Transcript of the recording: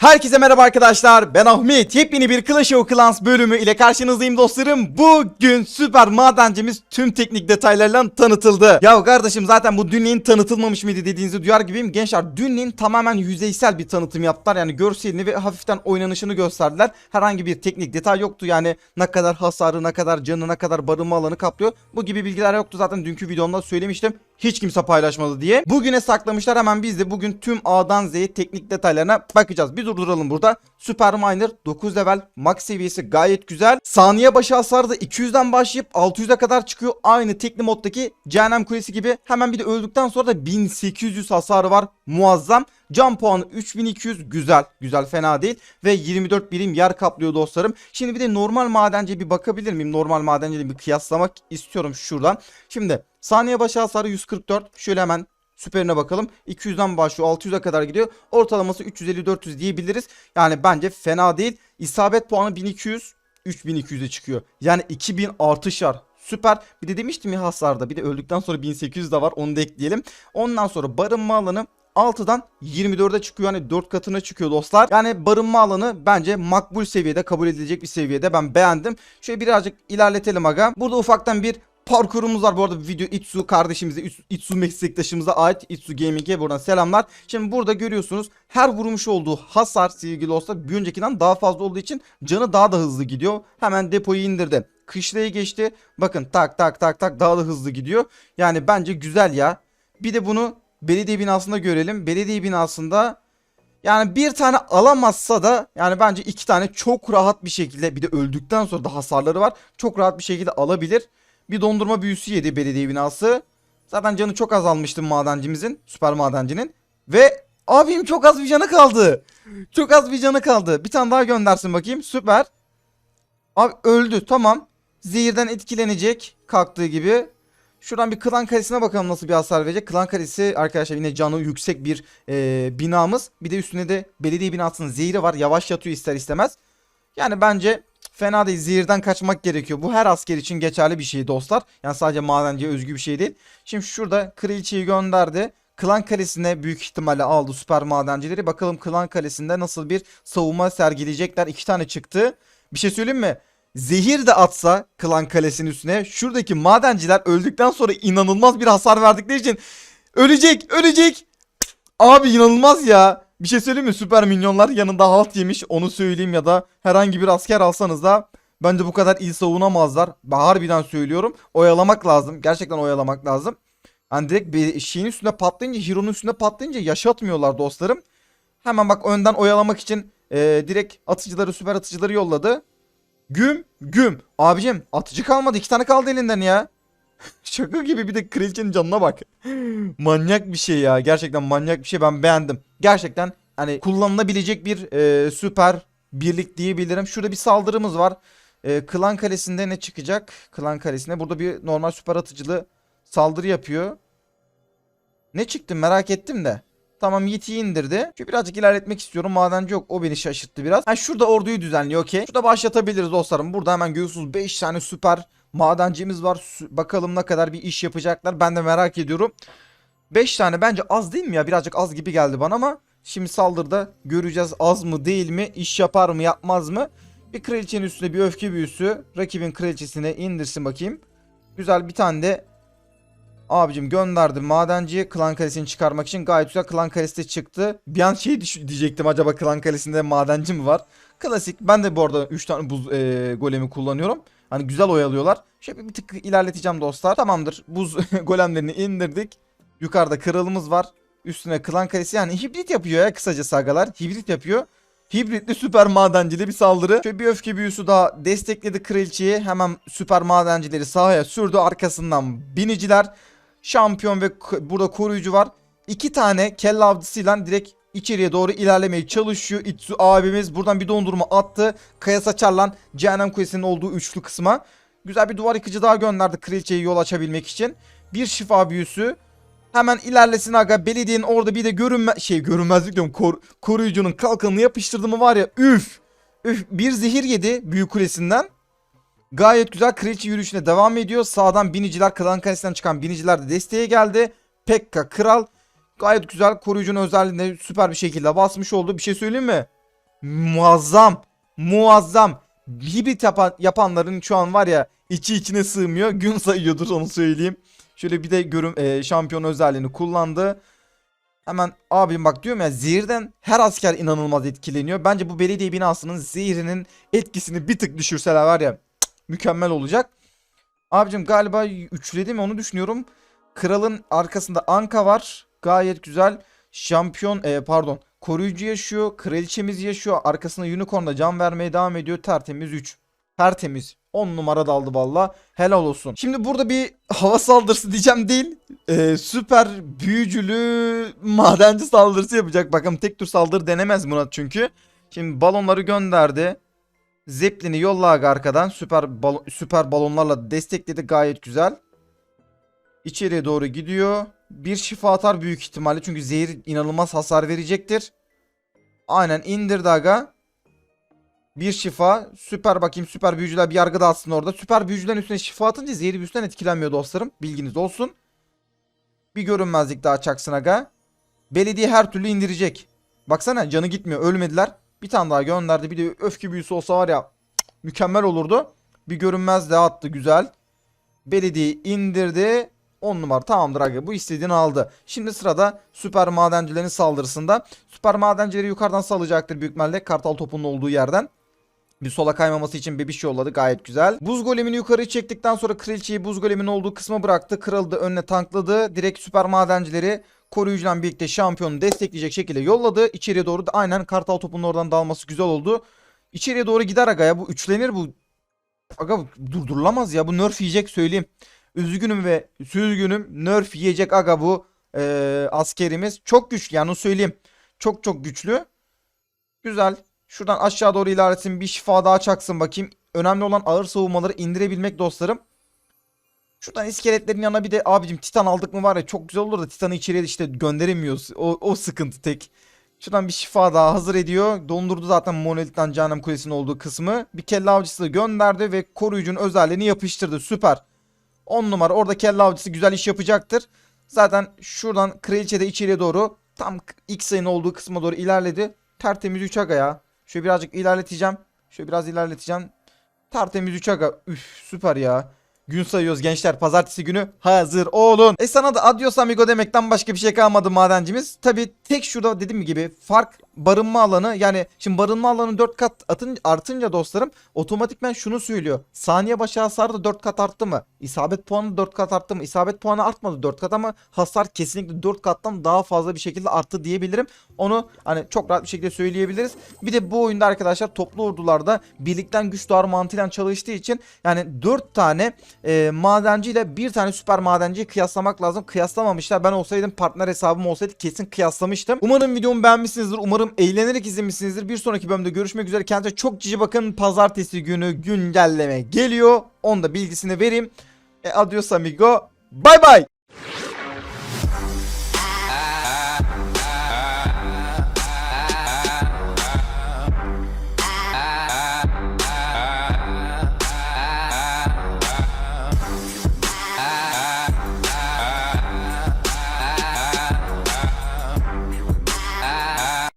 Herkese merhaba arkadaşlar. Ben Ahmet. Yepyeni bir Clash of Clans bölümü ile karşınızdayım dostlarım. Bugün süper madencimiz tüm teknik detaylarıyla tanıtıldı. Ya kardeşim zaten bu dünleyin tanıtılmamış mıydı dediğinizi duyar gibiyim. Gençler dünleyin tamamen yüzeysel bir tanıtım yaptılar. Yani görselini ve hafiften oynanışını gösterdiler. Herhangi bir teknik detay yoktu. Yani ne kadar hasarı ne kadar canı ne kadar barınma alanı kaplıyor. Bu gibi bilgiler yoktu. Zaten dünkü videomda söylemiştim hiç kimse paylaşmadı diye. Bugüne saklamışlar hemen biz de bugün tüm A'dan Z'ye teknik detaylarına bakacağız. Bir durduralım burada. Super Miner 9 level max seviyesi gayet güzel. Saniye başı hasarı da 200'den başlayıp 600'e kadar çıkıyor. Aynı tekli moddaki Cehennem Kulesi gibi. Hemen bir de öldükten sonra da 1800 hasarı var. Muazzam. Can puanı 3200 güzel. Güzel fena değil. Ve 24 birim yer kaplıyor dostlarım. Şimdi bir de normal madenciye bir bakabilir miyim? Normal madenciyle bir kıyaslamak istiyorum şuradan. Şimdi saniye başı hasarı 144. Şöyle hemen süperine bakalım. 200'den başlıyor 600'e kadar gidiyor. Ortalaması 350-400 diyebiliriz. Yani bence fena değil. İsabet puanı 1200. 3200'e çıkıyor. Yani 2000 artış var. Süper. Bir de demiştim ya hasarda. Bir de öldükten sonra 1800 de var. Onu da ekleyelim. Ondan sonra barınma alanı 6'dan 24'e çıkıyor. Yani 4 katına çıkıyor dostlar. Yani barınma alanı bence makbul seviyede kabul edilecek bir seviyede. Ben beğendim. Şöyle birazcık ilerletelim aga. Burada ufaktan bir parkurumuz var. Bu arada video Itsu kardeşimize, Itsu meslektaşımıza ait Itsu Gaming'e buradan selamlar. Şimdi burada görüyorsunuz her vurmuş olduğu hasar sevgili dostlar bir öncekinden daha fazla olduğu için canı daha da hızlı gidiyor. Hemen depoyu indirdi. Kışlayı geçti. Bakın tak tak tak tak daha da hızlı gidiyor. Yani bence güzel ya. Bir de bunu belediye binasında görelim. Belediye binasında yani bir tane alamazsa da yani bence iki tane çok rahat bir şekilde bir de öldükten sonra da hasarları var. Çok rahat bir şekilde alabilir. Bir dondurma büyüsü yedi belediye binası. Zaten canı çok azalmıştı madencimizin. Süper madencinin. Ve abim çok az bir canı kaldı. Çok az bir canı kaldı. Bir tane daha göndersin bakayım. Süper. Abi öldü tamam. Zehirden etkilenecek kalktığı gibi. Şuradan bir klan kalesine bakalım nasıl bir hasar verecek. Klan kalesi arkadaşlar yine canı yüksek bir e, binamız. Bir de üstüne de belediye binasının zehri var. Yavaş yatıyor ister istemez. Yani bence fena değil. Zehirden kaçmak gerekiyor. Bu her asker için geçerli bir şey dostlar. Yani sadece madenciye özgü bir şey değil. Şimdi şurada kraliçeyi gönderdi. Klan Kalesi'ne büyük ihtimalle aldı süper madencileri. Bakalım Klan Kalesi'nde nasıl bir savunma sergileyecekler. İki tane çıktı. Bir şey söyleyeyim mi? Zehir de atsa Klan Kalesi'nin üstüne şuradaki madenciler öldükten sonra inanılmaz bir hasar verdikleri için ölecek ölecek. Abi inanılmaz ya. Bir şey söyleyeyim mi? Süper minyonlar yanında halt yemiş onu söyleyeyim ya da herhangi bir asker alsanız da bence bu kadar iyi savunamazlar. Ben harbiden söylüyorum. Oyalamak lazım. Gerçekten oyalamak lazım. Hani direkt bir şeyin üstüne patlayınca, Hero'nun üstüne patlayınca yaşatmıyorlar dostlarım. Hemen bak önden oyalamak için e, direkt atıcıları, süper atıcıları yolladı. Güm, güm. Abicim atıcı kalmadı. iki tane kaldı elinden ya. Şaka gibi bir de kraliçenin canına bak. manyak bir şey ya. Gerçekten manyak bir şey. Ben beğendim. Gerçekten hani kullanılabilecek bir e, süper birlik diyebilirim. Şurada bir saldırımız var. E, Klan Kalesi'nde ne çıkacak? Klan Kalesi'nde burada bir normal süper atıcılı saldırı yapıyor. Ne çıktı merak ettim de. Tamam Yiğit'i indirdi. Şu birazcık ilerletmek istiyorum. Madenci yok. O beni şaşırttı biraz. Ha şurada orduyu düzenliyor okey. Şurada başlatabiliriz dostlarım. Burada hemen görüyorsunuz 5 tane süper madencimiz var. Bakalım ne kadar bir iş yapacaklar. Ben de merak ediyorum. 5 tane bence az değil mi ya? Birazcık az gibi geldi bana ama şimdi saldırıda göreceğiz az mı değil mi? İş yapar mı yapmaz mı? Bir kraliçenin üstüne bir öfke büyüsü. Rakibin kraliçesine indirsin bakayım. Güzel bir tane de Abicim gönderdim madenciye klan kalesini çıkarmak için gayet güzel klan kalesi çıktı. Bir an şey diyecektim acaba klan kalesinde madenci mi var? Klasik ben de bu arada 3 tane buz e, golemi kullanıyorum. Hani güzel oyalıyorlar. Şöyle bir tık ilerleteceğim dostlar. Tamamdır buz golemlerini indirdik. Yukarıda kralımız var. Üstüne klan kalesi yani hibrit yapıyor ya kısaca sagalar. Hibrit yapıyor. Hibritli süper madencili bir saldırı. Şöyle bir öfke büyüsü daha destekledi kraliçeyi. Hemen süper madencileri sahaya sürdü. Arkasından biniciler şampiyon ve burada koruyucu var. İki tane kelle avcısıyla direkt içeriye doğru ilerlemeye çalışıyor. Itsu abimiz buradan bir dondurma attı. Kaya saçarlan Cehennem Kulesi'nin olduğu üçlü kısma. Güzel bir duvar yıkıcı daha gönderdi kraliçeyi yol açabilmek için. Bir şifa büyüsü. Hemen ilerlesin aga. Belediyenin orada bir de görünme şey görünmezlik diyorum. Kor- koruyucunun kalkanını yapıştırdı mı var ya üf. Üf bir zehir yedi büyük kulesinden. Gayet güzel kraliçe yürüyüşüne devam ediyor. Sağdan biniciler klan kalesinden çıkan biniciler de desteğe geldi. Pekka kral gayet güzel koruyucunun özelliğine süper bir şekilde basmış oldu. Bir şey söyleyeyim mi? muazzam. Muazzam. Hibrit yapan, yapanların şu an var ya içi içine sığmıyor. Gün sayıyordur onu söyleyeyim. Şöyle bir de görüm e, şampiyon özelliğini kullandı. Hemen abim bak diyorum ya zehirden her asker inanılmaz etkileniyor. Bence bu belediye binasının zehirinin etkisini bir tık düşürseler var ya mükemmel olacak. Abicim galiba üçledi mi onu düşünüyorum. Kralın arkasında Anka var. Gayet güzel. Şampiyon e, pardon koruyucu yaşıyor. Kraliçemiz yaşıyor. Arkasında Unicorn'da can vermeye devam ediyor. Tertemiz 3. Tertemiz. 10 numara daldı valla. Helal olsun. Şimdi burada bir hava saldırısı diyeceğim değil. e, süper büyücülü madenci saldırısı yapacak. Bakalım tek tür saldırı denemez Murat çünkü. Şimdi balonları gönderdi. Zeppelin'i yolla aga arkadan. Süper, balo- süper balonlarla destekledi. Gayet güzel. İçeriye doğru gidiyor. Bir şifa atar büyük ihtimalle. Çünkü zehir inanılmaz hasar verecektir. Aynen indirdi aga. Bir şifa. Süper bakayım süper büyücüler bir yargı dağıtsın orada. Süper büyücülerin üstüne şifa atınca zehri büyüsünden etkilenmiyor dostlarım. Bilginiz olsun. Bir görünmezlik daha çaksın aga. Belediye her türlü indirecek. Baksana canı gitmiyor. Ölmediler. Bir tane daha gönderdi. Bir de öfke büyüsü olsa var ya mükemmel olurdu. Bir görünmez de attı güzel. Belediye indirdi. 10 numara tamamdır aga bu istediğini aldı. Şimdi sırada süper madencilerin saldırısında. Süper madencileri yukarıdan salacaktır büyük ihtimalle kartal topunun olduğu yerden. Bir sola kaymaması için bebiş yolladı gayet güzel. Buz golemini yukarı çektikten sonra kraliçeyi buz golemin olduğu kısma bıraktı. Da önüne tankladı. Direkt süper madencileri koruyucudan birlikte şampiyonu destekleyecek şekilde yolladı. İçeriye doğru da aynen kartal topunun oradan dalması güzel oldu. İçeriye doğru gider aga ya bu üçlenir bu. Aga bu durdurulamaz ya bu nerf yiyecek söyleyeyim. Üzgünüm ve süzgünüm nerf yiyecek aga bu eee, askerimiz. Çok güçlü yani söyleyeyim. Çok çok güçlü. Güzel. Şuradan aşağı doğru ilerlesin. Bir şifa daha çaksın bakayım. Önemli olan ağır savunmaları indirebilmek dostlarım. Şuradan iskeletlerin yanına bir de abicim titan aldık mı var ya çok güzel olur da titanı içeriye işte gönderemiyoruz. O, o sıkıntı tek. Şuradan bir şifa daha hazır ediyor. Dondurdu zaten monolitten cehennem kulesinin olduğu kısmı. Bir kelle avcısı gönderdi ve koruyucunun özelliğini yapıştırdı. Süper. 10 numara orada kelle avcısı güzel iş yapacaktır. Zaten şuradan kraliçe de içeriye doğru tam ilk sayının olduğu kısma doğru ilerledi. Tertemiz 3 aga ya. Şöyle birazcık ilerleteceğim. Şöyle biraz ilerleteceğim. Tertemiz 3 aga. Üf süper ya. Gün sayıyoruz gençler. Pazartesi günü hazır olun. E sana da adios amigo demekten başka bir şey kalmadı madencimiz. Tabi tek şurada dediğim gibi fark barınma alanı. Yani şimdi barınma alanı 4 kat atın, artınca dostlarım otomatikmen şunu söylüyor. Saniye başı hasar da 4 kat arttı mı? İsabet puanı 4 kat arttı mı? İsabet puanı artmadı 4 kat ama hasar kesinlikle 4 kattan daha fazla bir şekilde arttı diyebilirim. Onu hani çok rahat bir şekilde söyleyebiliriz. Bir de bu oyunda arkadaşlar toplu ordularda birlikten güç doğar mantığıyla çalıştığı için yani 4 tane e, madenciyle bir tane süper madenciyi kıyaslamak lazım. Kıyaslamamışlar. Ben olsaydım partner hesabım olsaydı kesin kıyaslamıştım. Umarım videomu beğenmişsinizdir. Umarım eğlenerek izlemişsinizdir. Bir sonraki bölümde görüşmek üzere. Kendinize çok cici bakın. Pazartesi günü güncelleme geliyor. Onu da bilgisini vereyim. E, adios amigo. Bay bay.